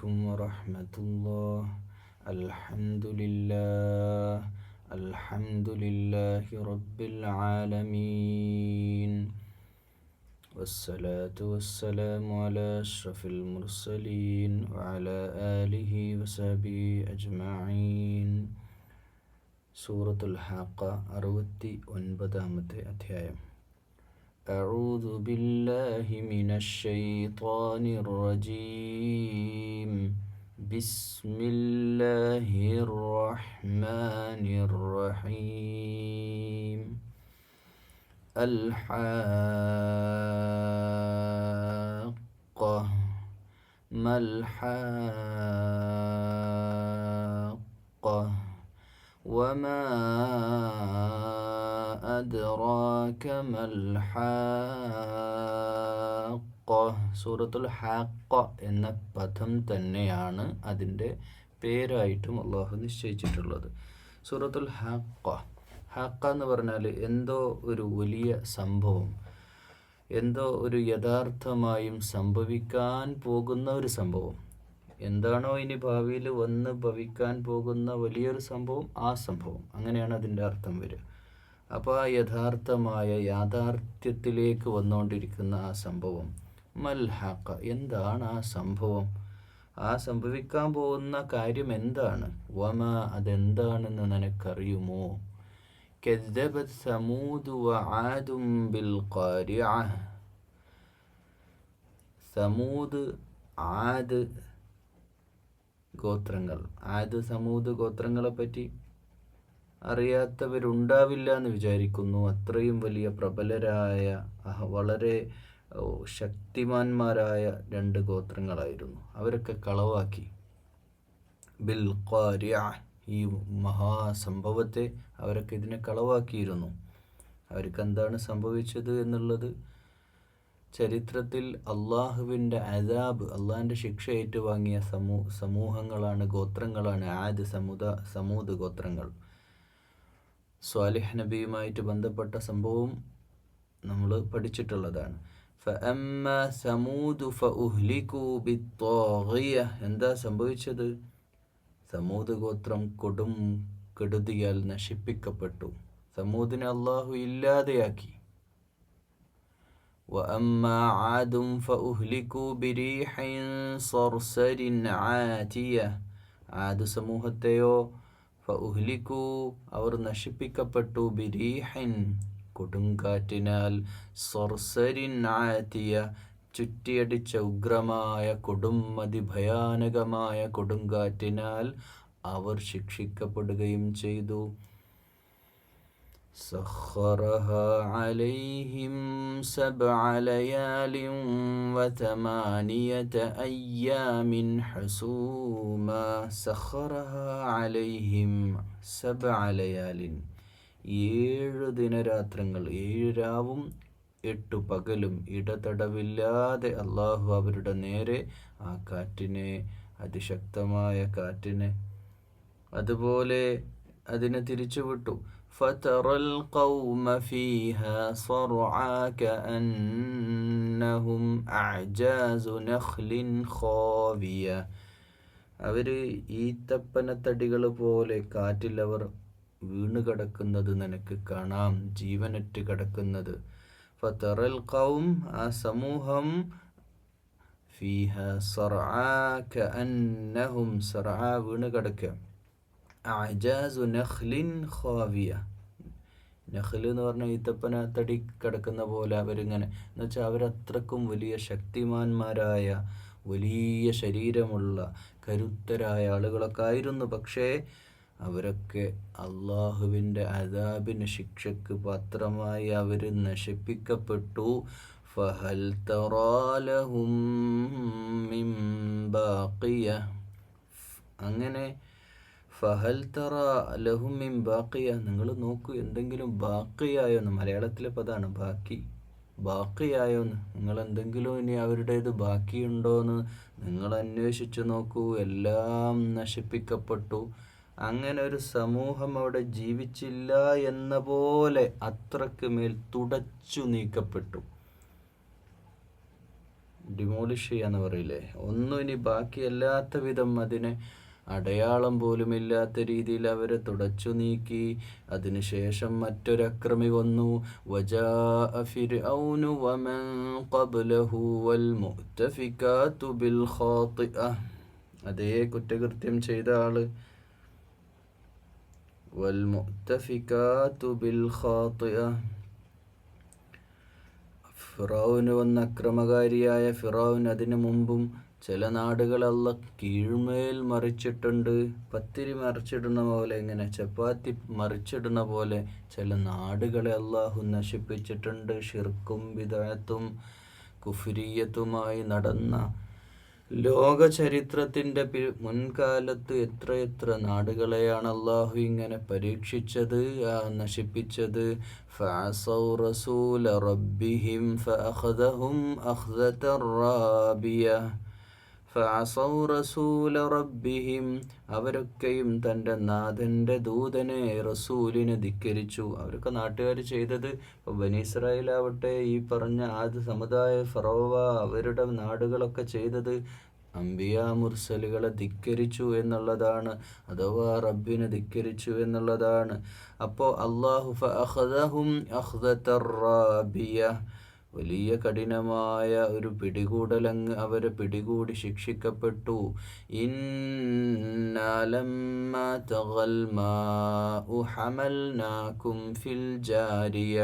عليكم ورحمة الله الحمد لله الحمد لله رب العالمين والصلاة والسلام على أشرف المرسلين وعلى آله وصحبه أجمعين സൂറത്തുൽ ഹാക്ക അറുപത്തി ഒൻപതാമത്തെ അധ്യായം أعوذ بالله من الشيطان الرجيم بسم الله الرحمن الرحيم. الحاقة. ما الحاقة؟ وما أدراك ما الحاقة؟ സൂറത്തുൽ ഹാക്ക എന്ന പദം തന്നെയാണ് അതിന്റെ പേരായിട്ടും അള്ളാഹു നിശ്ചയിച്ചിട്ടുള്ളത്. സൂറത്തുൽ ഹാക്ക ഹാക്ക എന്ന് പറഞ്ഞാൽ എന്തോ ഒരു വലിയ സംഭവം എന്തോ ഒരു യഥാർത്ഥമായും സംഭവിക്കാൻ പോകുന്ന ഒരു സംഭവം. എന്താണോ ഇനി ഭാവിയിൽ വന്ന് ഭവിക്കാൻ പോകുന്ന വലിയൊരു സംഭവം ആ സംഭവം. അങ്ങനെയാണ് അതിന്റെ അർത്ഥം വരിക. അപ്പോൾ ആ യഥാർത്ഥമായ യാഥാർത്ഥ്യത്തിലേക്ക് വന്നുകൊണ്ടിരിക്കുന്ന ആ സംഭവം. മൽഹാക്ക എന്താണ് ആ സംഭവം ആ സംഭവിക്കാൻ പോകുന്ന കാര്യം എന്താണ് വമ അതെന്താണെന്ന് നിനക്കറിയുമോ كذبت ثمود وعاد بالقارعة സമൂത് ആദ് ഗോത്രങ്ങൾ ആദ് സമൂത് ഗോത്രങ്ങളെ പറ്റി അറിയാത്തവരുണ്ടാവില്ല എന്ന് വിചാരിക്കുന്നു അത്രയും വലിയ പ്രബലരായ വളരെ ശക്തിമാന്മാരായ രണ്ട് ഗോത്രങ്ങളായിരുന്നു. അവരൊക്കെ കളവാക്കി. ബിൽ ഈ മഹാസംഭവത്തെ അവരൊക്കെ ഇതിനെ കളവാക്കിയിരുന്നു. അവർക്ക് എന്താണ് സംഭവിച്ചത് എന്നുള്ളത്? ചരിത്രത്തിൽ അള്ളാഹുവിന്റെ അദാബ് അള്ളാഹിന്റെ ശിക്ഷ ഏറ്റുവാങ്ങിയ സമൂ സമൂഹങ്ങളാണ് ഗോത്രങ്ങളാണ്. ആദ് സമുദ സമൂത് ഗോത്രങ്ങൾ. സ്വാലിഹ് നബിയുമായിട്ട് ബന്ധപ്പെട്ട സംഭവം നമ്മൾ പഠിച്ചിട്ടുള്ളതാണ്. എന്താ സംഭവിച്ചത് സമൂത് ഗോത്രം കൊടും കെടുതിയാൽ നശിപ്പിക്കപ്പെട്ടു സമൂദിനെ അള്ളാഹു ഇല്ലാതെയാക്കി وأما عاد فأهلكوا بريح صرصر عاتية ആദ് സമൂഹത്തെയോ ഫഉഹ്ലിക്കു അവർ നശിപ്പിക്കപ്പെട്ടു ബിരീഹിൻ കൊടുങ്കാറ്റിനാൽ സൊർസരിൻ ആത്തിയ ചുറ്റിയടിച്ച ഉഗ്രമായ കൊടുമതി ഭയാനകമായ കൊടുങ്കാറ്റിനാൽ അവർ ശിക്ഷിക്കപ്പെടുകയും ചെയ്തു سخرها عليهم سبع ليال وثمانية أيام حسوما سخرها عليهم سبع ليال ഏഴ് ദിനരാത്രങ്ങൾ ഏഴ് രാവും എട്ടു പകലും ഇടതടവില്ലാതെ അള്ളാഹു അവരുടെ നേരെ ആ കാറ്റിനെ അതിശക്തമായ കാറ്റിനെ അതുപോലെ അതിനെ തിരിച്ചുവിട്ടു فترى القوم فيها صرعى كأنهم أعجاز نخل خاوية അവർ ഈത്തപ്പനത്തടികൾ പോലെ കാറ്റിൽ അവർ വീണ് കിടക്കുന്നത് നിനക്ക് കാണാം ജീവനറ്റ് കിടക്കുന്നത്. ഫതറൽ കൗം ആ സമൂഹം ഫീഹ സർആ സർആ വീണ് കിടക്കുക അജാസു നഖ്ലിൻ ഖാവിയ. നഖൽ എന്ന് പറഞ്ഞാൽ ഈത്തപ്പന തടി കിടക്കുന്ന പോലെ അവരിങ്ങനെ. എന്ന് വെച്ചാൽ അവരത്രക്കും വലിയ ശക്തിമാന്മാരായ വലിയ ശരീരമുള്ള കരുത്തരായ ആളുകളൊക്കെ ആയിരുന്നു. പക്ഷേ അവരൊക്കെ അള്ളാഹുവിന്റെ അതാബിന് ശിക്ഷക്ക് പാത്രമായി അവർ നശിപ്പിക്കപ്പെട്ടു. ഫഹൽ തറാലഹും അങ്ങനെ ഫഹൽ തറ മിം ബാക്കിയ നിങ്ങൾ നോക്കൂ എന്തെങ്കിലും ബാക്കിയായോന്ന് മലയാളത്തിലെ പദമാണ് ബാക്കി. ബാക്കിയായോന്ന് നിങ്ങൾ എന്തെങ്കിലും ഇനി അവരുടേത് ബാക്കിയുണ്ടോയെന്ന് നിങ്ങൾ അന്വേഷിച്ചു നോക്കൂ. എല്ലാം നശിപ്പിക്കപ്പെട്ടു. അങ്ങനെ ഒരു സമൂഹം അവിടെ ജീവിച്ചില്ല എന്ന പോലെ അത്രയ്ക്ക് മേൽ തുടച്ചു നീക്കപ്പെട്ടു. ഡിമോളിഷ് ചെയ്യാന്ന് പറയില്ലേ? ഒന്നും ഇനി ബാക്കിയല്ലാത്ത വിധം അതിനെ അടയാളം പോലുമില്ലാത്ത രീതിയിൽ അവരെ തുടച്ചു നീക്കി. അതിനുശേഷം മറ്റൊരക്രമി വന്നു. അതേ കുറ്റകൃത്യം ചെയ്ത ആൾ വൽ بالخاطئة. ഫിറോവിന് വന്ന അക്രമകാരിയായ ഫിറോവിൻ അതിനു മുമ്പും ചില നാടുകളല്ല കീഴ്മേൽ മറിച്ചിട്ടുണ്ട്. പത്തിരി മറിച്ചിടുന്ന പോലെ ഇങ്ങനെ ചപ്പാത്തി മറിച്ചിടുന്ന പോലെ ചില നാടുകളെ അള്ളാഹു നശിപ്പിച്ചിട്ടുണ്ട്. ഷിർക്കും വിദായത്തും കുഫിരിയത്തുമായി നടന്ന ലോക ചരിത്രത്തിന്റെ മുൻകാലത്ത് എത്രയെത്ര നാടുകളെയാണ് അള്ളാഹു ഇങ്ങനെ പരീക്ഷിച്ചത് നശിപ്പിച്ചത്? റസൂല റബ്ബിഹിം ഫഅസൗ റസൂല റബ്ബിഹിം അവരൊക്കെയും തന്റെ നാഥന്റെ ദൂതനെ റസൂലിനെ ധിക്കരിച്ചു. അവരൊക്കെ നാട്ടുകാർ ചെയ്തത് ഇപ്പോൾ ബനീസ്രായിലാവട്ടെ ഈ പറഞ്ഞ ആദ്യ സമുദായ ഫറോവ അവരുടെ നാടുകളൊക്കെ ചെയ്തത് അംബിയ മുർസലുകളെ ധിക്കരിച്ചു എന്നുള്ളതാണ് അഥവാ റബ്ബിനെ ധിക്കരിച്ചു എന്നുള്ളതാണ്. അപ്പോൾ അള്ളാഹു ഫഅഖദഹും അഖ്ദത റാബിയ. വലിയ കഠിനമായ ഒരു പിടികൂടലങ്ങ് അവരെ പിടികൂടി ശിക്ഷിക്കപ്പെട്ടു. ഇന്നലം ഫിൽ ജാരിയ.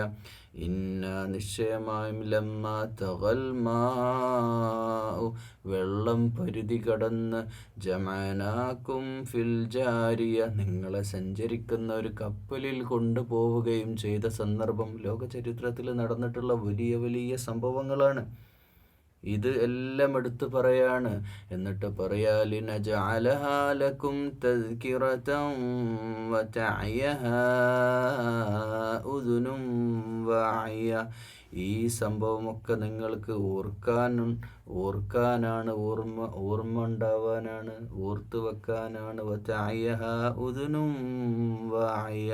ഇന്ന നിശ്ചയമായും ലമ്മ തകൽ മാഉ. വെള്ളം പരിധി കടന്ന് ജമാനാക്കും ഫിൽ ജാരിയ. നിങ്ങളെ സഞ്ചരിക്കുന്ന ഒരു കപ്പലിൽ കൊണ്ടുപോവുകയും ചെയ്ത സന്ദർഭം ലോകചരിത്രത്തിൽ നടന്നിട്ടുള്ള വലിയ വലിയ സംഭവങ്ങളാണ്. ഇത് എല്ലാം എടുത്തു പറയാണ്. എന്നിട്ട് പറയാലിനജാലഹാലക്കും ഉദുനും ഈ സംഭവമൊക്കെ നിങ്ങൾക്ക് ഓർക്കാനും ഓർക്കാനാണ് ഓർമ്മ ഓർമ്മ ഉണ്ടാവാനാണ് ഓർത്തു വെക്കാനാണ്. ഉദുനും വായ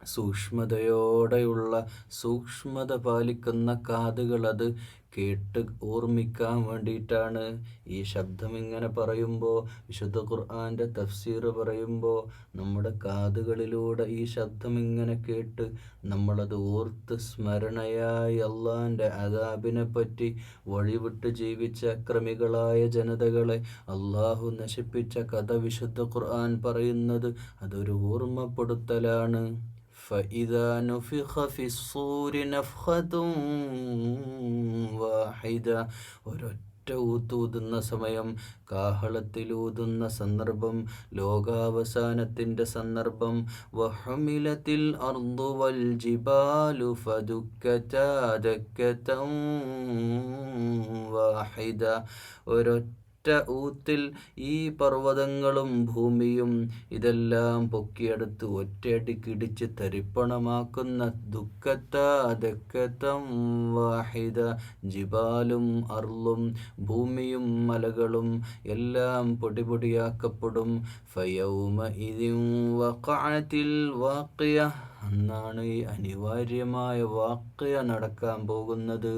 സൂക്ഷ്മതയോടെയുള്ള സൂക്ഷ്മത പാലിക്കുന്ന കാതുകൾ അത് കേട്ട് ഓർമ്മിക്കാൻ വേണ്ടിയിട്ടാണ് ഈ ശബ്ദം ഇങ്ങനെ പറയുമ്പോൾ വിശുദ്ധ ഖുർആാന്റെ തഫ്സീർ പറയുമ്പോൾ നമ്മുടെ കാതുകളിലൂടെ ഈ ശബ്ദം ഇങ്ങനെ കേട്ട് നമ്മളത് ഓർത്ത് സ്മരണയായി അള്ളാന്റെ അതാബിനെ പറ്റി വഴിവിട്ട് ജീവിച്ച അക്രമികളായ ജനതകളെ അള്ളാഹു നശിപ്പിച്ച കഥ വിശുദ്ധ ഖുർആൻ പറയുന്നത് അതൊരു ഓർമ്മപ്പെടുത്തലാണ്. فإذا نفخ في الصور نفخة واحدة ഒരൊറ്റ ഊത്തൂതുന്ന സമയം കാഹളത്തിലൂതുന്ന സന്ദർഭം ലോകാവസാനത്തിൻ്റെ സന്ദർഭം വഹമിലത്തിൽ അർദുവൽ ജിബാലു ഫദുക്കതം വാഹിദ ഒരൊറ്റ ഒറ്റ ഊത്തിൽ ഈ പർവതങ്ങളും ഭൂമിയും ഇതെല്ലാം പൊക്കിയെടുത്ത് ഒറ്റയടിക്കിടിച്ച് തരിപ്പണമാക്കുന്ന ദുഃഖത്തം വാഹിദ. ജിബാലും അർളും ഭൂമിയും മലകളും എല്ലാം പൊടിപൊടിയാക്കപ്പെടും. ഫയൗമ ഇതിൻ വഖഅത്തിൽ വാഖിയ. അന്നാണ് ഈ അനിവാര്യമായ വാക്യ നടക്കാൻ പോകുന്നത്.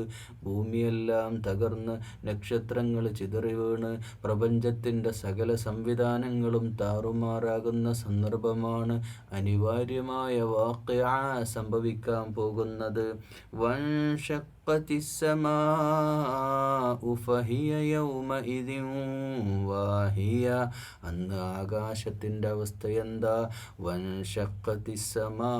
ഭൂമിയെല്ലാം തകർന്ന് നക്ഷത്രങ്ങൾ ചിതറി വീണ് പ്രപഞ്ചത്തിന്റെ സകല സംവിധാനങ്ങളും താറുമാറാകുന്ന സന്ദർഭമാണ് അനിവാര്യമായ വാക്യ സംഭവിക്കാൻ പോകുന്നത്. വൻഷ وانشقت السماء فهي يومئذ വാഹിയ അന്ന് ആകാശത്തിൻ്റെ അവസ്ഥ എന്താ വൻഷക്കത്തിസമാ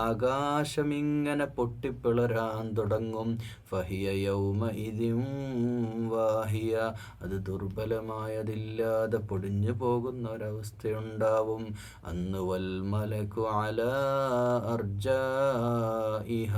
ആകാശം ഇങ്ങനെ പൊട്ടിപ്പിളരാൻ തുടങ്ങും ഫഹിയ യൗമ ഇതിം വാഹിയ. അത് ദുർബലമായതില്ലാതെ പൊടിഞ്ഞു പോകുന്ന ഒരവസ്ഥയുണ്ടാവും. അന്ന് വൽമലക്കു അല അർജഇഹ.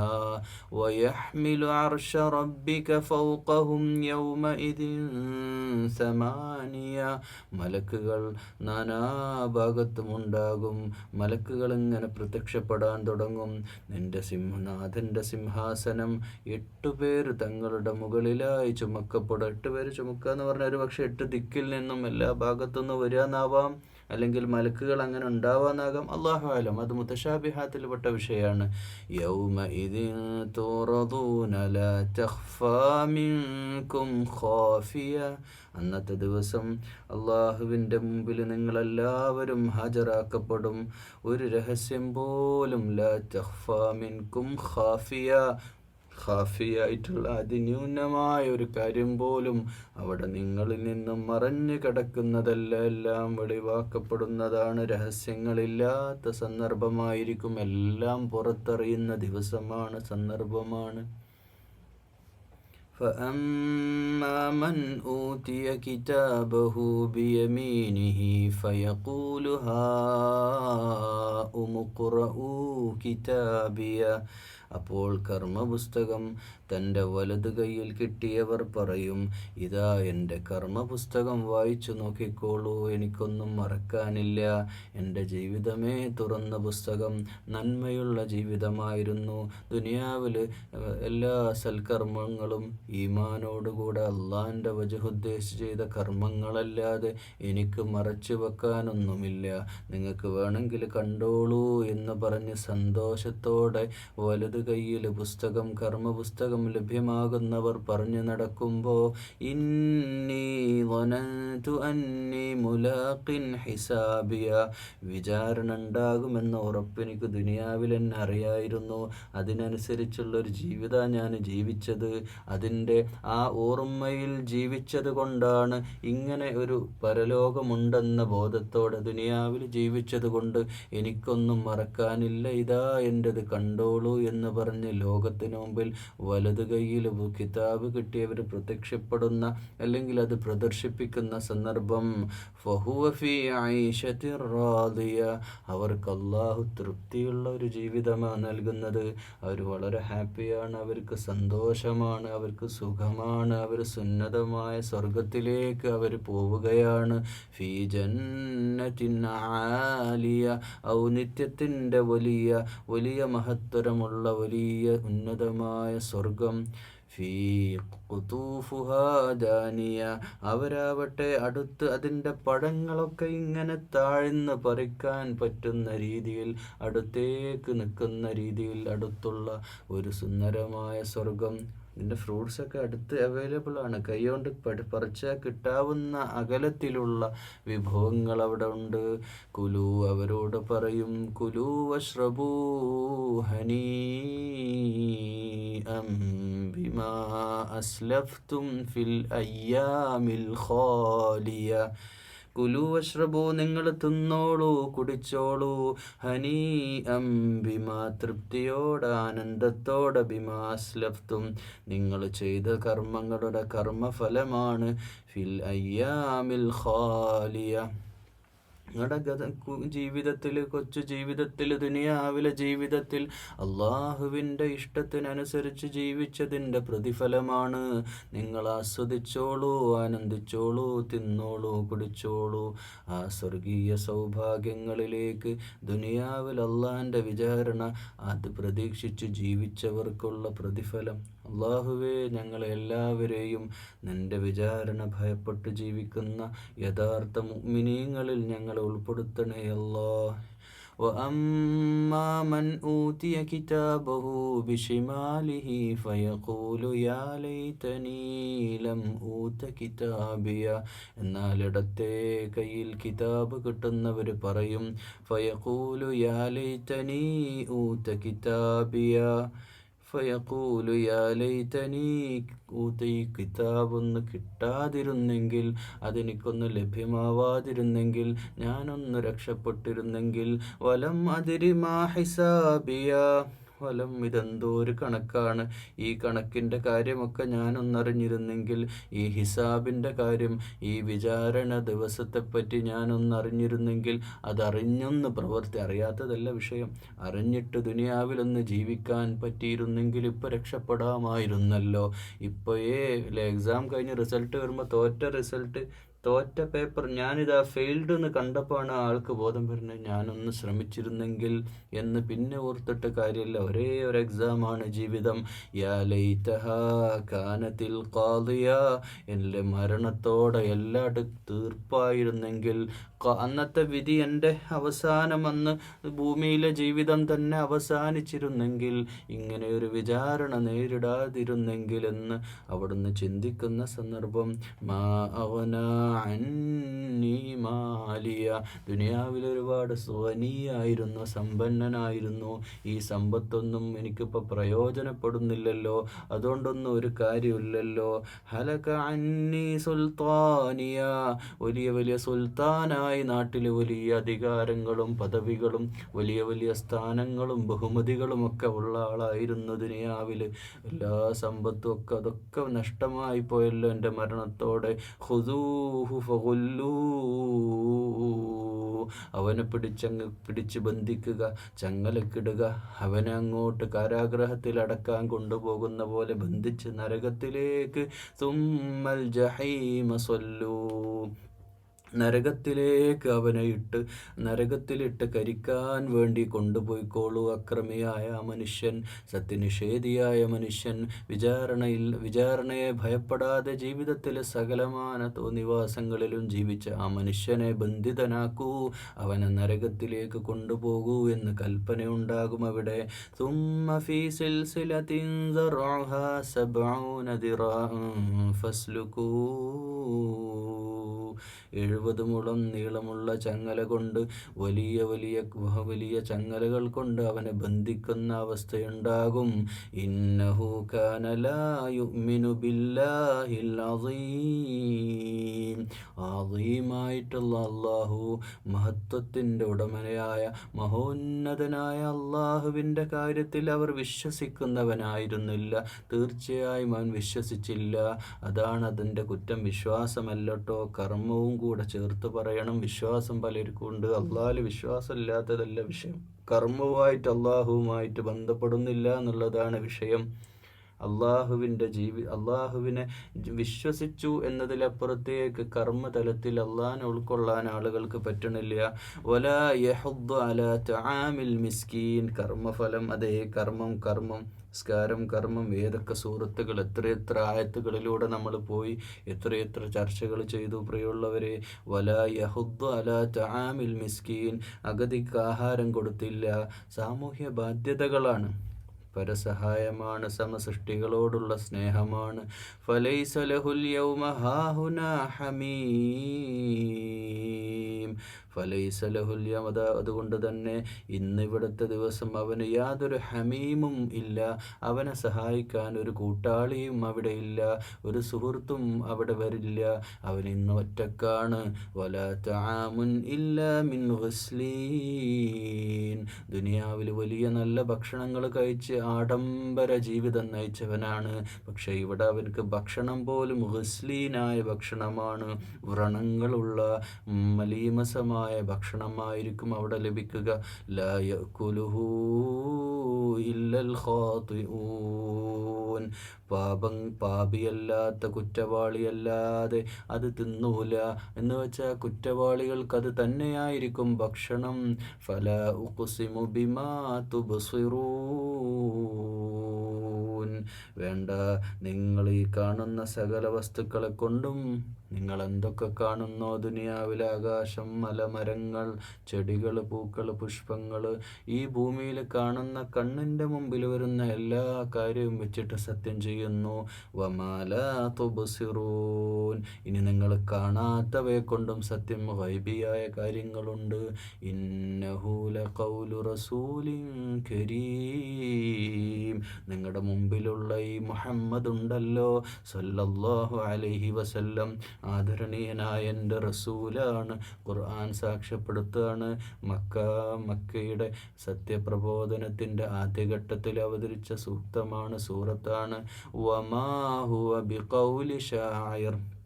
വയഹ്മിലു അർഷ റബ്ബിക ഫൗഖഹും യൗമ ഇതിം സമാനിയ. മലക്കുകൾ നാനാഭാഗത്തുമുണ്ടാകും മലക്കുകൾ ഇങ്ങനെ പ്രത്യക്ഷപ്പെടാൻ തുടങ്ങും. നിന്റെ സിംഹനാഥന്റെ സിംഹാസനം എട്ടു പേര് തങ്ങളുടെ മുകളിലായി ചുമക്കപ്പെടും എട്ട് പേര് ചുമക്കുക എന്ന് പറഞ്ഞാൽ ഒരു പക്ഷെ എട്ട് ദിക്കിൽ നിന്നും എല്ലാ ഭാഗത്തുനിന്നും വരികയെന്നാവാം. അല്ലെങ്കിൽ മലക്കുകൾ അങ്ങനെ ഉണ്ടാവാന്നാകാം അള്ളാഹു ആലം അത് മുത്തശാബിഹാത്തിൽപ്പെട്ട വിഷയമാണ്. യൗമ ഖാഫിയ. അന്നത്തെ ദിവസം അള്ളാഹുവിന്റെ മുമ്പിൽ നിങ്ങളെല്ലാവരും ഹാജരാക്കപ്പെടും. ഒരു രഹസ്യം പോലും ലാ ചഹ്ഫാമിൻകും ഖാഫിയ. ഖാഫിയായിട്ടുള്ള അതിന്യൂനമായ ഒരു കാര്യം പോലും അവിടെ നിങ്ങളിൽ നിന്നും മറഞ്ഞു കിടക്കുന്നതല്ല എല്ലാം വെളിവാക്കപ്പെടുന്നതാണ് രഹസ്യങ്ങളില്ലാത്ത സന്ദർഭമായിരിക്കും എല്ലാം പുറത്തറിയുന്ന ദിവസമാണ് സന്ദർഭമാണ് فأما من أوتي كتابه بيمينه فيقول هاؤم اقرءوا كتابيه അപ്പോൾ കർമ്മപുസ്തകം തന്റെ വലത് കൈയിൽ കിട്ടിയവർ പറയും ഇതാ എന്റെ കർമ്മപുസ്തകം വായിച്ചു നോക്കിക്കോളൂ എനിക്കൊന്നും മറക്കാനില്ല. എന്റെ ജീവിതമേ തുറന്ന പുസ്തകം നന്മയുള്ള ജീവിതമായിരുന്നു. ദുനിയാവിൽ എല്ലാ സൽക്കർമ്മങ്ങളും ഈമാനോടുകൂടെ അള്ളാന്റെ വജുദ്ദേശിച്ച് ചെയ്ത കർമ്മങ്ങളല്ലാതെ എനിക്ക് മറച്ചു വെക്കാനൊന്നുമില്ല. നിങ്ങൾക്ക് വേണമെങ്കിൽ കണ്ടോളൂ എന്ന് പറഞ്ഞ് സന്തോഷത്തോടെ വലത് കയ്യിൽ പുസ്തകം കർമ്മപുസ്തകം ലഭ്യമാകുന്നവർ പറഞ്ഞു നടക്കുമ്പോൾ ഇന്നി അന്നി ഹിസാബിയ. വിചാരണ ഉണ്ടാകുമെന്ന ഉറപ്പെനിക്ക് ദുനിയാവിൽ എന്നെ അറിയായിരുന്നു. അതിനനുസരിച്ചുള്ള ഒരു ജീവിതമാണ് ഞാൻ ജീവിച്ചത്. അതിന്റെ ആ ഓർമ്മയിൽ ജീവിച്ചത് കൊണ്ടാണ് ഇങ്ങനെ ഒരു പരലോകമുണ്ടെന്ന ബോധത്തോടെ ദുനിയാവിൽ ജീവിച്ചത് കൊണ്ട് എനിക്കൊന്നും മറക്കാനില്ല. ഇതാ എന്റെത് കണ്ടോളൂ എന്ന് പറഞ്ഞ് ലോകത്തിനു മുമ്പിൽ വലത് കൈയിൽ കിതാബ് കിട്ടിയവർ പ്രത്യക്ഷപ്പെടുന്ന അല്ലെങ്കിൽ അത് പ്രദർശിപ്പിക്കുന്ന സന്ദർഭം അവർക്ക് അള്ളാഹു തൃപ്തിയുള്ള ഒരു ജീവിതമാണ് നൽകുന്നത്. അവർ വളരെ ഹാപ്പിയാണ് അവർക്ക് സന്തോഷമാണ് അവർക്ക് സുഖമാണ് അവർ സുന്നതമായ സ്വർഗത്തിലേക്ക് അവർ പോവുകയാണ്. ഫീ ജന്നത്തിൻ ആലിയ ഔന്നിത്യത്തിന്റെ വലിയ വലിയ മഹത്തരമുള്ള വലിയ ഉന്നതമായ സ്വർഗം ഫീ ദാനിയ. അവരാവട്ടെ അടുത്ത് അതിന്റെ പഴങ്ങളൊക്കെ ഇങ്ങനെ താഴ്ന്ന് പറിക്കാൻ പറ്റുന്ന രീതിയിൽ അടുത്തേക്ക് നിൽക്കുന്ന രീതിയിൽ അടുത്തുള്ള ഒരു സുന്ദരമായ സ്വർഗം ഇതിന്റെ ഫ്രൂട്ട്സൊക്കെ അടുത്ത് അവൈലബിൾ ആണ്. കൈകൊണ്ട് പടി പറിച്ചാൽ കിട്ടാവുന്ന അകലത്തിലുള്ള വിഭവങ്ങൾ അവിടെ ഉണ്ട്. കുലു അവരോട് പറയും കുലു വഷ്റബൂ ഹനീ ബിമാ അസ്ലഫ്തും ഫിൽ അയ്യാമിൽ ഖാലിയ. കുലു വഷ്റബു നിങ്ങൾ തിന്നോളൂ കുടിച്ചോളൂ. ഹനീ അംബിമ തൃപ്തിയോടെ ആനന്ദത്തോടെ ബിമാസ്ലഫ്തും നിങ്ങൾ ചെയ്ത കർമ്മങ്ങളുടെ കർമ്മഫലമാണ് ഫിൽ അയ്യാമിൽ ഖാലിയ. നിങ്ങളുടെ ഗത ജീവിതത്തിൽ കൊച്ചു ജീവിതത്തിൽ ദുനിയാവിലെ ജീവിതത്തിൽ അള്ളാഹുവിന്റെ ഇഷ്ടത്തിനനുസരിച്ച് ജീവിച്ചതിന്റെ പ്രതിഫലമാണ്. നിങ്ങൾ ആസ്വദിച്ചോളൂ ആനന്ദിച്ചോളൂ തിന്നോളൂ കുടിച്ചോളൂ. ആ സ്വർഗീയ സൗഭാഗ്യങ്ങളിലേക്ക് ദുനിയാവിൽ അള്ളാഹിന്റെ വിചാരണ അത് പ്രതീക്ഷിച്ച് ജീവിച്ചവർക്കുള്ള പ്രതിഫലം. അള്ളാഹുവേ ഞങ്ങളെ എല്ലാവരെയും നിൻ്റെ വിചാരണ ഭയപ്പെട്ട് ജീവിക്കുന്ന യഥാർത്ഥ മുഗ്മിനീങ്ങളിൽ ഞങ്ങളെ ഉൾപ്പെടുത്തണേ അല്ലാ وأما من أوتي كتابه بشماله فيقول يا ليتني لم أوت كتابيا എന്നാൽ ഇടത്തെ കയ്യിൽ കിതാബ് കിട്ടുന്നവർ പറയും ഫയഖൂലു യാ ലൈതനി ഊത കിതാബിയ ഫയഖൂലു യാ ലൈതനി ഊത ഈ കിതാബൊന്ന് കിട്ടാതിരുന്നെങ്കിൽ അതെനിക്കൊന്ന് ലഭ്യമാവാതിരുന്നെങ്കിൽ ഞാനൊന്ന് രക്ഷപ്പെട്ടിരുന്നെങ്കിൽ വലം അതിരിമാ ഹിസാബിയ. ഫലം ഇതെന്തോ ഒരു കണക്കാണ്. ഈ കണക്കിന്റെ കാര്യമൊക്കെ ഞാനൊന്നറിഞ്ഞിരുന്നെങ്കിൽ ഈ ഹിസാബിന്റെ കാര്യം ഈ വിചാരണ ദിവസത്തെപ്പറ്റി ഞാനൊന്നറിഞ്ഞിരുന്നെങ്കിൽ അതറിഞ്ഞൊന്ന് പ്രവർത്തി അറിയാത്തതല്ല വിഷയം. അറിഞ്ഞിട്ട് ദുനിയാവിലൊന്ന് ജീവിക്കാൻ പറ്റിയിരുന്നെങ്കിൽ ഇപ്പോൾ രക്ഷപ്പെടാമായിരുന്നല്ലോ. ഇപ്പോഴേ എക്സാം കഴിഞ്ഞ് റിസൾട്ട് വരുമ്പോൾ തോറ്റ റിസൾട്ട് തോറ്റ പേപ്പർ ഞാനിതാ ഫെയിൽഡ് എന്ന് കണ്ടപ്പോഴാണ് ആൾക്ക് ബോധം വരുന്നത്. ഞാനൊന്ന് ശ്രമിച്ചിരുന്നെങ്കിൽ എന്ന് പിന്നെ ഓർത്തിട്ട് കാര്യമില്ല ഒരേ ഒരു എക്സാമാണ് ജീവിതം. യാ കാനത്തിൽ കാതിയ എന്റെ മരണത്തോടെ എല്ലായിടും തീർപ്പായിരുന്നെങ്കിൽ അന്നത്തെ വിധി എന്റെ അവസാനം അന്ന് ഭൂമിയിലെ ജീവിതം തന്നെ അവസാനിച്ചിരുന്നെങ്കിൽ ഇങ്ങനെ ഒരു വിചാരണ നേരിടാതിരുന്നെങ്കിൽ എന്ന് അവിടുന്ന് ചിന്തിക്കുന്ന സന്ദർഭം മാ അവന മാലിയ. ദുനിയാവിൽ ഒരുപാട് സ്വനീയായിരുന്നു സമ്പന്നനായിരുന്നു. ഈ സമ്പത്തൊന്നും എനിക്കിപ്പോൾ പ്രയോജനപ്പെടുന്നില്ലല്ലോ. അതുകൊണ്ടൊന്നും ഒരു കാര്യമില്ലല്ലോ. ഹലക അന്നി സുൽത്താനിയ. വലിയ വലിയ സുൽത്താനായി നാട്ടിൽ വലിയ അധികാരങ്ങളും പദവികളും വലിയ വലിയ സ്ഥാനങ്ങളും ബഹുമതികളും ഒക്കെ ഉള്ള ആളായിരുന്നു ദുനിയാവിൽ എല്ലാ സമ്പത്തും ഒക്കെ അതൊക്കെ നഷ്ടമായി പോയല്ലോ എന്റെ മരണത്തോടെ. ഫുല്ലൂ അവനെ പിടിച്ചങ്ങ് പിടിച്ച് ബന്ധിക്കുക ചങ്ങലക്കിടുക അവനെ അങ്ങോട്ട് കാരാഗ്രഹത്തിൽ അടക്കാൻ കൊണ്ടുപോകുന്ന പോലെ ബന്ധിച്ച് നരകത്തിലേക്ക്. തുമ്മൽ ജഹീമ സൊല്ലൂ നരകത്തിലേക്ക് അവനെ ഇട്ട് നരകത്തിലിട്ട് കരിക്കാൻ വേണ്ടി കൊണ്ടുപോയിക്കോളൂ. അക്രമിയായ മനുഷ്യൻ സത്യനിഷേധിയായ മനുഷ്യൻ വിചാരണയിൽ വിചാരണയെ ഭയപ്പെടാതെ ജീവിതത്തിലെ സകലമാന തോന്നിവാസങ്ങളിലും ജീവിച്ച ആ മനുഷ്യനെ ബന്ധിതനാക്കൂ. അവനെ നരകത്തിലേക്ക് കൊണ്ടുപോകൂ എന്ന് കൽപ്പനയുണ്ടാകും അവിടെ. ഫസ്ലുക്കൂ എഴുപത് മുളം നീളമുള്ള ചങ്ങല കൊണ്ട് വലിയ വലിയ വലിയ ചങ്ങലകൾ കൊണ്ട് അവനെ ബന്ധിക്കുന്ന അവസ്ഥയുണ്ടാകും. ഇന്നഹു കാനലായുമിനു ബില്ലാഹിൽ ആദീമായിട്ടുള്ള അള്ളാഹു മഹത്വത്തിന്റെ ഉടമനയായ മഹോന്നതനായ അള്ളാഹുവിന്റെ കാര്യത്തിൽ അവർ വിശ്വസിക്കുന്നവനായിരുന്നില്ല. തീർച്ചയായും അവൻ വിശ്വസിച്ചില്ല. അതാണ് അതിന്റെ കുറ്റം. വിശ്വാസമല്ലട്ടോ. കർമ്മവും കൂടെ ചേർത്ത് പറയണം. വിശ്വാസം പലർക്കും ഉണ്ട് അള്ളാഹിൽ വിശ്വാസമില്ലാത്തതല്ല വിഷയം. കർമ്മവുമായിട്ട് അള്ളാഹുവുമായിട്ട് ബന്ധപ്പെടുന്നില്ല എന്നുള്ളതാണ് വിഷയം. അള്ളാഹുവിന്റെ ജീവി അള്ളാഹുവിനെ വിശ്വസിച്ചു എന്നതിലപ്പുറത്തേക്ക് കർമ്മതലത്തിൽ അള്ളാഹിനെ ഉൾക്കൊള്ളാൻ ആളുകൾക്ക് പറ്റണില്ല. ഒല യഹുദ് അല താമിൽ മിസ്കീൻ. കർമ്മഫലം അതേ കർമ്മം കർമ്മം. സ്കാരം കർമ്മം ഏതൊക്കെ സുഹൃത്തുക്കൾ എത്രയെത്ര ആയത്തുകളിലൂടെ നമ്മൾ പോയി എത്രയെത്ര ചർച്ചകൾ ചെയ്തു. പ്രിയുള്ളവരെ വല യഹുദ് അല താമിൽ മിസ്കീൻ. അഗതിക്ക് ആഹാരം കൊടുത്തില്ല. സാമൂഹ്യ ബാധ്യതകളാണ്. പരസഹായമാണ്. സമസൃഷ്ടികളോടുള്ള സ്നേഹമാണ്. ഫലൈസലഹുൽ യൗമ ഹാഹുന ഹമീം. ഫലൈസലഹുല്യമത അതുകൊണ്ട് തന്നെ ഇന്നിവിടുത്തെ ദിവസം അവന് യാതൊരു ഹമീമും ഇല്ല. അവനെ സഹായിക്കാൻ ഒരു കൂട്ടാളിയും അവിടെ ഇല്ല. ഒരു സുഹൃത്തും അവിടെ വരില്ല. അവൻ ഇന്ന് ഒറ്റക്കാണ്. വലാത്താമുൻ ഇല്ല മിൻ ഹുസ്ലീൻ ദുനിയാവിൽ വലിയ നല്ല ഭക്ഷണങ്ങൾ കഴിച്ച് ആഡംബര ജീവിതം നയിച്ചവനാണ്. പക്ഷേ ഇവിടെ അവനക്ക് ഭക്ഷണം പോലും ഹുസ്ലീനായ ഭക്ഷണമാണ്. വ്രണങ്ങളുള്ള മലീമസമായ ശുദ്ധമായ ഭക്ഷണമായിരിക്കും അവിടെ ലഭിക്കുക. ഇല്ലൽ പാപം പാപിയല്ലാത്ത കുറ്റവാളിയല്ലാതെ അത് തിന്നൂല. എന്ന് വെച്ചാൽ കുറ്റവാളികൾക്ക് അത് തന്നെയായിരിക്കും ഭക്ഷണം. ഫല ഉഖ്സിമു ബിമാ തുബ്സിറൂൻ. വേണ്ട. നിങ്ങൾ ഈ കാണുന്ന സകല വസ്തുക്കളെ കൊണ്ടും നിങ്ങൾ എന്തൊക്കെ കാണുന്നോ ദുനിയാവിലെ ആകാശം മലമരങ്ങൾ ചെടികൾ പൂക്കൾ പുഷ്പങ്ങൾ ഈ ഭൂമിയിൽ കാണുന്ന കണ്ണിന്റെ മുമ്പിൽ വരുന്ന എല്ലാ കാര്യവും വെച്ചിട്ട് സത്യം ചെയ്യുന്നു. വമാല തുബസിറൂൻ. ഇനി നിങ്ങൾ കാണാത്തവയെ കൊണ്ടും സത്യം വൈബിയായ കാര്യങ്ങളുണ്ട്. ഇന്നഹൂല കൗലു റസൂലിൻ കരീം. നിങ്ങളുടെ മുമ്പിലുള്ള മുഹമ്മദ് ഉണ്ടല്ലോ സല്ലല്ലാഹു അലൈഹി വസല്ലം. ആദരണീയനായ എന്റെ റസൂലാണ്. ഖുർആൻ സാക്ഷ്യപ്പെടുത്തുകയാണ്. മക്ക മക്കയുടെ സത്യപ്രബോധനത്തിന്റെ ആദ്യഘട്ടത്തിൽ അവതരിച്ച സൂക്തമാണ് സൂറത്താണ്. വമാഹുവ ബിഖൗലി ഷായർ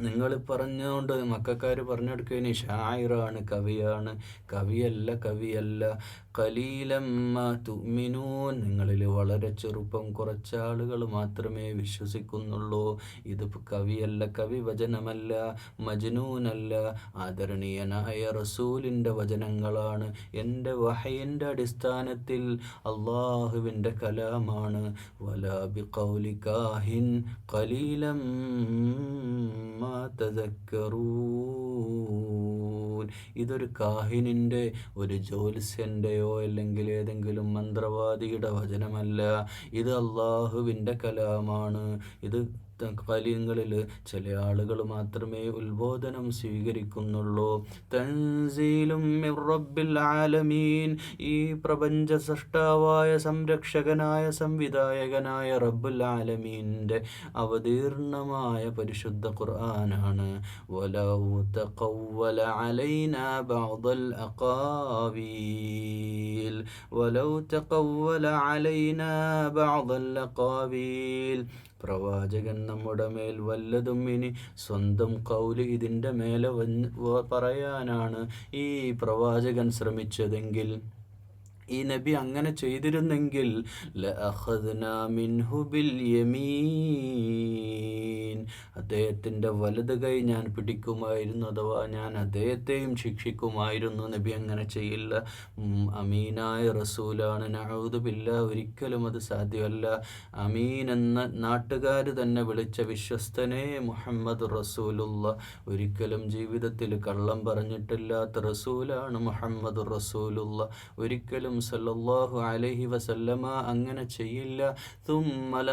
നിങ്ങൾ പറഞ്ഞുകൊണ്ട് മക്കാർ പറഞ്ഞെടുക്കുകയും ഷായിറാണ് കവിയാണ്. കവിയല്ല കവിയല്ല. കലീലമ്മ തുമിനൂൻ. നിങ്ങളിൽ വളരെ ചെറുപ്പം കുറച്ചാളുകൾ മാത്രമേ വിശ്വസിക്കുന്നുള്ളൂ. ഇത് കവിയല്ല കവി വചനമല്ല മജ്നൂനല്ല. ആദരണീയനായ റസൂലിന്റെ വചനങ്ങളാണ്. എന്റെ വഹയിന്റെ അടിസ്ഥാനത്തിൽ അള്ളാഹുവിന്റെ കലാമാണ്. വലാബി കൗലിക്കാഹിൻ കലീലം ഇതൊരു കാഹിനിന്റെ ഒരു ജ്യോത്സ്യന്റെയോ അല്ലെങ്കിൽ ഏതെങ്കിലും മന്ത്രവാദിയുടെ വചനമല്ല. ഇത് അള്ളാഹുവിന്റെ കലാമാണ്. ഇത് കാര്യങ്ങളിൽ ചില ആളുകൾ മാത്രമേ ഉത്ബോധനം സ്വീകരിക്കുന്നുള്ളൂ. തൻസീലും ആലമീൻ. ഈ പ്രപഞ്ച സൃഷ്ടാവായ സംരക്ഷകനായ സംവിധായകനായ റബ്ബുൽ ആലമീന്റെ അവതീർണമായ പരിശുദ്ധ ഖുർആനാണ് വലൗ തഖവ്വല അലൈന ബഅദൽ അഖാവീൽ വലൗ തഖവ്വല അലൈന ബഅദൽ അഖാവീൽ പ്രവാചകൻ നമ്മുടെ മേൽ വല്ലതും ഇനി സ്വന്തം കൗൽ ഇതിന്റെ മേലെ പറയാനാണ് ഈ പ്രവാചകൻ ശ്രമിച്ചതെങ്കിൽ ഈ നബി അങ്ങനെ ചെയ്തിരുന്നെങ്കിൽ അദ്ദേഹത്തിന്റെ വലത് കൈ ഞാൻ പിടിക്കുമായിരുന്നു അഥവാ ഞാൻ അദ്ദേഹത്തെയും ശിക്ഷിക്കുമായിരുന്നു. നബി അങ്ങനെ ചെയ്യില്ല. അമീനായ റസൂലാണ്. നഴുതുമില്ല ഒരിക്കലും അത് സാധ്യമല്ല. അമീൻ എന്ന നാട്ടുകാർ തന്നെ വിളിച്ച വിശ്വസ്തനെ മുഹമ്മദ് റസൂലുള്ള. ഒരിക്കലും ജീവിതത്തിൽ കള്ളം പറഞ്ഞിട്ടില്ലാത്ത റസൂലാണ് മുഹമ്മദ് റസൂലുള്ള. ഒരിക്കലും പ്രവാചകൻ സല്ലല്ലാഹു അലൈഹി വസല്ലമ അങ്ങനെ ചെയ്യില്ല. തുമ്മല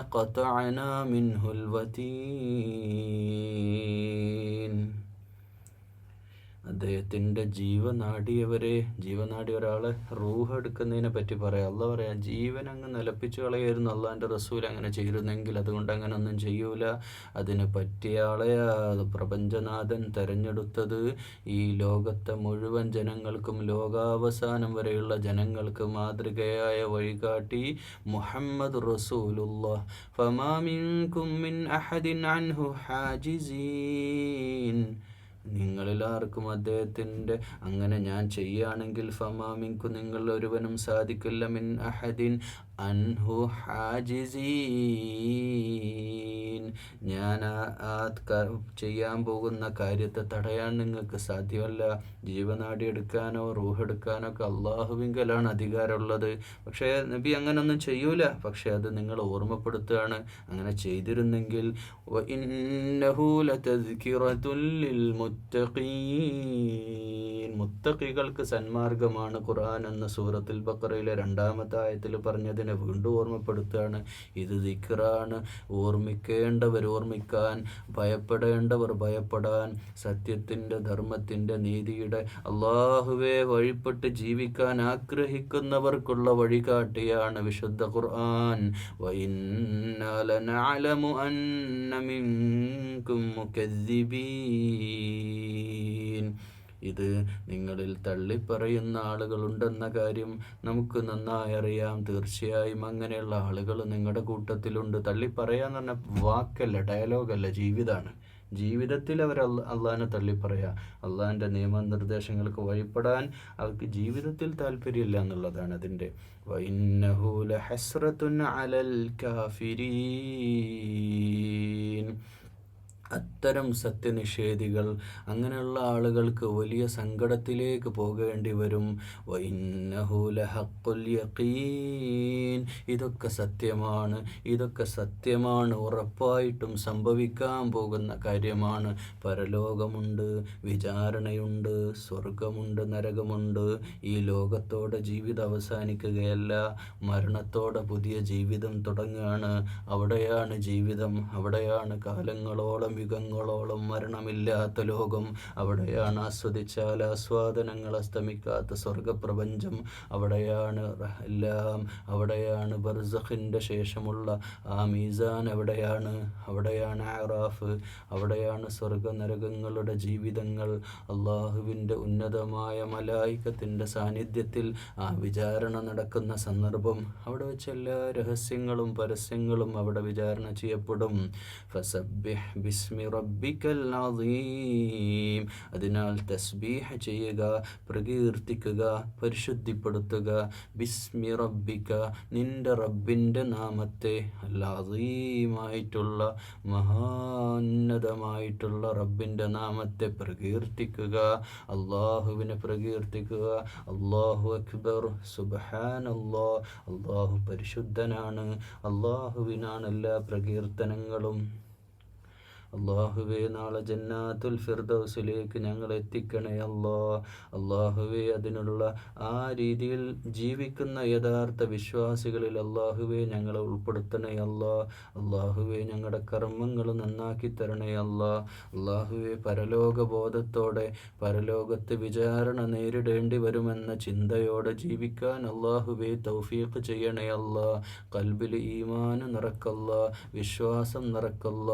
മിൻഹുൽ വതീൻ. അദ്ദേഹത്തിന്റെ ജീവനാടിയവരെ ജീവനാടി ഒരാളെ റൂഹ് എടുക്കുന്നതിനെ പറ്റി പറയാം. അല്ല പറയാം ജീവൻ അങ്ങ് നിലപ്പിച്ചു കളയായിരുന്നു. അള്ളാന്റെ റസൂൽ അങ്ങനെ ചെയ്തിരുന്നെങ്കിൽ അതുകൊണ്ട് അങ്ങനെ ഒന്നും ചെയ്യൂല. അതിന് പറ്റിയ ആളെ പ്രപഞ്ചനാഥൻ തെരഞ്ഞെടുത്തത്. ഈ ലോകത്തെ മുഴുവൻ ജനങ്ങൾക്കും ലോകാവസാനം വരെയുള്ള ജനങ്ങൾക്ക് മാതൃകയായ വഴികാട്ടി മുഹമ്മദ് റസൂലുള്ള അഹദിൻ അൻഹു നിങ്ങളിലാർക്കും അദ്ദേഹത്തിന്റെ അങ്ങനെ ഞാൻ ചെയ്യുകയാണെങ്കിൽ ഫമാമിങ്കു നിങ്ങൾ ഒരുവനും സാധിക്കില്ല മിൻ അഹദിൻ. അൻഹു ഹാജിസീൻ. ഞാൻ ആ ചെയ്യാൻ പോകുന്ന കാര്യത്തെ തടയാൻ നിങ്ങൾക്ക് സാധ്യമല്ല. ജീവനാടി എടുക്കാനോ റൂഹ് എടുക്കാനോ ഒക്കെ അള്ളാഹുവിങ്കലാണ് അധികാരമുള്ളത്. പക്ഷേ നബി അങ്ങനൊന്നും ചെയ്യൂല. പക്ഷേ അത് നിങ്ങൾ ഓർമ്മപ്പെടുത്തുകയാണ്. അങ്ങനെ ചെയ്തിരുന്നെങ്കിൽ മുത്തഖികൾക്ക് സന്മാർഗമാണ് ഖുർആൻ എന്ന സൂറത്തിൽ ബക്കറയിലെ രണ്ടാമത്തെ ആയത്തിൽ പറഞ്ഞതിനെ വീണ്ടും ഓർമ്മപ്പെടുത്തുകയാണ്. ഇത് ദിക്കറാണ് ഓർമ്മിക്കേണ്ടവർ ഓർമ്മിക്കാൻ ഭയപ്പെടേണ്ടവർ ഭയപ്പെടാൻ. സത്യത്തിന്റെ ധർമ്മത്തിന്റെ നീതിയുടെ അള്ളാഹുവെ വഴിപ്പെട്ട് ജീവിക്കാൻ ആഗ്രഹിക്കുന്നവർക്കുള്ള വഴികാട്ടിയാണ് വിശുദ്ധ ഖുർആൻ. വൈന്നാലനഅലമു അന്ന മിൻകും മുകദ്ദിബീൻ. ഇത് നിങ്ങളിൽ തള്ളിപ്പറയുന്ന ആളുകളുണ്ടെന്ന കാര്യം നമുക്ക് നന്നായി അറിയാം. തീർച്ചയായും അങ്ങനെയുള്ള ആളുകൾ നിങ്ങളുടെ കൂട്ടത്തിലുണ്ട്. തള്ളിപ്പറയാന്ന് പറഞ്ഞ വാക്കല്ല ഡയലോഗല്ല ജീവിതമാണ് ജീവിതത്തിൽ അവർ അള്ളാഹിനെ തള്ളിപ്പറയുക അള്ളാഹിന്റെ നിയമനിർദ്ദേശങ്ങൾക്ക് വഴിപ്പെടാൻ അവർക്ക് ജീവിതത്തിൽ താല്പര്യമില്ല എന്നുള്ളതാണ് അതിന്റെ. ഹസ്രത്തുൻ അലൽ കാഫിരീൻ. അത്തരം സത്യനിഷേധികൾ അങ്ങനെയുള്ള ആളുകൾക്ക് വലിയ സങ്കടത്തിലേക്ക് പോകേണ്ടി വരും. ഇതൊക്കെ സത്യമാണ്. ഇതൊക്കെ സത്യമാണ്. ഉറപ്പായിട്ടും സംഭവിക്കാൻ പോകുന്ന കാര്യമാണ്. പരലോകമുണ്ട് വിചാരണയുണ്ട് സ്വർഗമുണ്ട് നരകമുണ്ട്. ഈ ലോകത്തോടെ ജീവിതം അവസാനിക്കുകയല്ല. മരണത്തോടെ പുതിയ ജീവിതം തുടങ്ങുകയാണ്. അവിടെയാണ് ജീവിതം. അവിടെയാണ് കാലങ്ങളോളം യുഗങ്ങളോളം മരണമില്ലാത്ത ലോകം അവിടെയാണ് ആസ്വദിച്ചാൽ ആസ്വാദനങ്ങൾ അസ്തമിക്കാത്ത സ്വർഗപ്രപഞ്ചം അവിടെയാണ് എല്ലാം അവിടെയാണ് ബർസഖിന്റെ ശേഷമുള്ള ആ മീസാൻ എവിടെയാണ് അവിടെയാണ് ആറാഫ് അവിടെയാണ് സ്വർഗ നരകങ്ങളുടെ ജീവിതങ്ങൾ. അള്ളാഹുവിന്റെ ഉന്നതമായ മലായിക്കത്തിന്റെ സാന്നിധ്യത്തിൽ ആ വിചാരണ നടക്കുന്ന സന്ദർഭം അവിടെ വെച്ച് എല്ലാ രഹസ്യങ്ങളും പരസ്യങ്ങളും അവിടെ വിചാരണ ചെയ്യപ്പെടും. ഫസബ്ബിഹ് ബിസ്മി റബ്ബിക്കൽ അദീം. അതിനാൽ തസ്ബീഹ് ചെയ്യുക പ്രകീർത്തിക്കുക പരിശുദ്ധിപ്പെടുത്തുക. ബിസ്മി റബ്ബിക്ക നിന്റെ റബ്ബിന്റെ നാമത്തെ അല്ലാതീമായിട്ടുള്ള മഹാന്നതമായിട്ടുള്ള റബ്ബിന്റെ നാമത്തെ പ്രകീർത്തിക്കുക. അള്ളാഹുവിനെ പ്രകീർത്തിക്കുക. അള്ളാഹു അക്ബർ സുബഹാൻ അള്ളാഹു പരിശുദ്ധനാണ്. അള്ളാഹുവിനാണ് എല്ലാ പ്രകീർത്തനങ്ങളും. അള്ളാഹുവേ നാളെ ജന്നാത്തുൽ ഫിർദൗസിലേക്ക് ഞങ്ങൾ എത്തിക്കണേ അല്ലോ. അള്ളാഹുവേ അതിനുള്ള ആ രീതിയിൽ ജീവിക്കുന്ന യഥാർത്ഥ വിശ്വാസികളിൽ അള്ളാഹുവേ ഞങ്ങളെ ഉൾപ്പെടുത്തണേ അല്ലോ. അള്ളാഹുവേ ഞങ്ങളുടെ കർമ്മങ്ങൾ നന്നാക്കി തരണേ അല്ലോ. അള്ളാഹുവേ പരലോകബോധത്തോടെ പരലോകത്ത് വിചാരണ നേരിടേണ്ടി വരുമെന്ന ചിന്തയോടെ ജീവിക്കാൻ അള്ളാഹുവേ തൗഫീഖ് ചെയ്യണേ അല്ലോ. കൽബിൽ ഈമാന് നിറക്കല്ല വിശ്വാസം നിറക്കല്ല.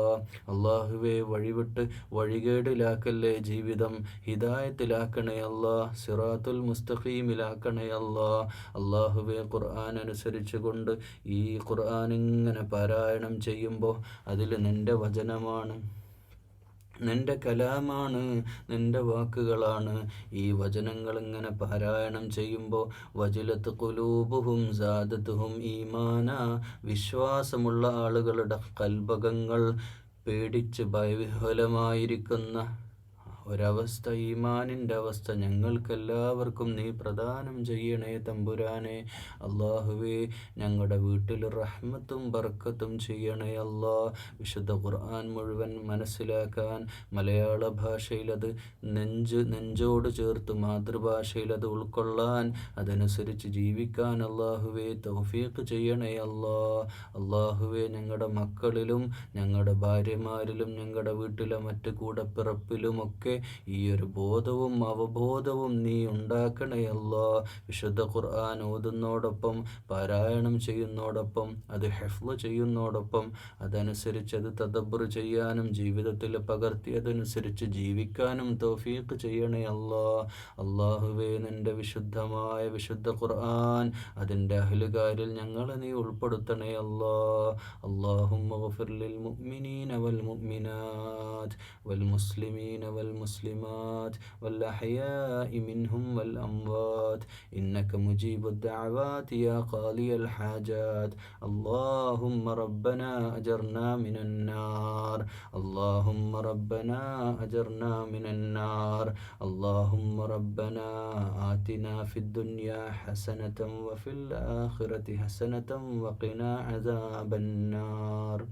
അള്ളാഹു അള്ളാഹുവെ വഴിവിട്ട് വഴികേടിലാക്കല്ലേ ജീവിതം? ഹിദായത്തിലാക്കണേ അല്ലാ സിറാത്തുൽ മുസ്തഖീമിലാക്കണേ അല്ലാ. അള്ളാഹുവെ ഖുർആൻ അനുസരിച്ച് കൊണ്ട് ഈ ഖുർആൻ ഇങ്ങനെ പാരായണം ചെയ്യുമ്പോൾ അതിൽ നിന്റെ വചനമാണ് നിന്റെ കലാമാണ് നിന്റെ വാക്കുകളാണ്. ഈ വചനങ്ങൾ ഇങ്ങനെ പാരായണം ചെയ്യുമ്പോൾ വജിലത്ത് കുലൂബുഹും സാദത്തുഹും ഈമാന വിശ്വാസമുള്ള ആളുകളുടെ കൽഭകങ്ങൾ പേടിച്ച് ഭയവിഹ്വലമായിരിക്കുന്ന ഒരവസ്ഥ ഈമാനിന്റെ അവസ്ഥ. ഞങ്ങൾക്കെല്ലാവർക്കും നീ പ്രദാനം ചെയ്യണേ തമ്പുരാനെ. അള്ളാഹുവേ ഞങ്ങളുടെ വീട്ടിൽ റഹ്മത്തും ബർക്കത്തും ചെയ്യണേ അല്ലാ വിശുദ്ധ ഖുർആൻ മുഴുവൻ മനസ്സിലാക്കാൻ മലയാള ഭാഷയിലത് നെഞ്ച് നെഞ്ചോട് ചേർത്ത് മാതൃഭാഷയിലത് ഉൾക്കൊള്ളാൻ അതനുസരിച്ച് ജീവിക്കാൻ അള്ളാഹുവേ തൗഫീഖ് ചെയ്യണേ അല്ലാ അള്ളാഹുവേ ഞങ്ങളുടെ മക്കളിലും ഞങ്ങളുടെ ഭാര്യമാരിലും ഞങ്ങളുടെ വീട്ടിലെ മറ്റ് കൂടപ്പിറപ്പിലുമൊക്കെ ഈ ഒരു ബോധവും അവബോധവും നീ ഉണ്ടാക്കണയല്ല വിശുദ്ധ ഖുർആൻ ഓതുന്നതോടൊപ്പം പാരായണം ചെയ്യുന്നതോടൊപ്പം അത് ഹെഫ്ല ചെയ്യുന്നതോടൊപ്പം അതനുസരിച്ച് അത് തദബ്ബർ ചെയ്യാനും ജീവിതത്തിൽ പകർത്തിയതനുസരിച്ച് ജീവിക്കാനും തോഫീക്ക് ചെയ്യണേ അള്ളാഹുവേ നിന്റെ വിശുദ്ധമായ വിശുദ്ധ ഖുർആൻ അതിന്റെ അഹലുകാരിൽ ഞങ്ങളെ നീ ഉൾപ്പെടുത്തണേ അള്ളാഹു അള്ളാഹും മുഅ്മിനീന വൽ മുഅ്മിനാത്ത് വൽ മുസ്ലിമീന വൽ والمسلمات والأحياء منهم والأموات. إنك مجيب الدعوات يا قاضي الحاجات. اللهم ربنا أجرنا من النار. اللهم ربنا أجرنا من النار. اللهم ربنا آتنا في الدنيا حسنة وفي الآخرة حسنة وقنا عذاب النار.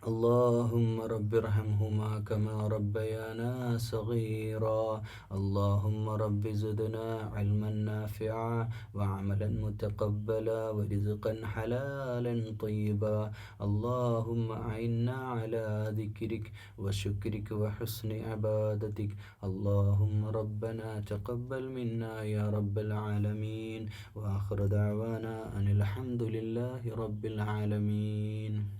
اللهم رب ارحمهما كما ربيانا صغيرا. اللهم رب زدنا علما نافعا وعملا متقبلا ورزقا حلالا طيبا. اللهم أعنا على ذكرك وشكرك وحسن عبادتك. اللهم ربنا تقبل منا يا رب العالمين. وآخر دعوانا أن الحمد لله رب العالمين.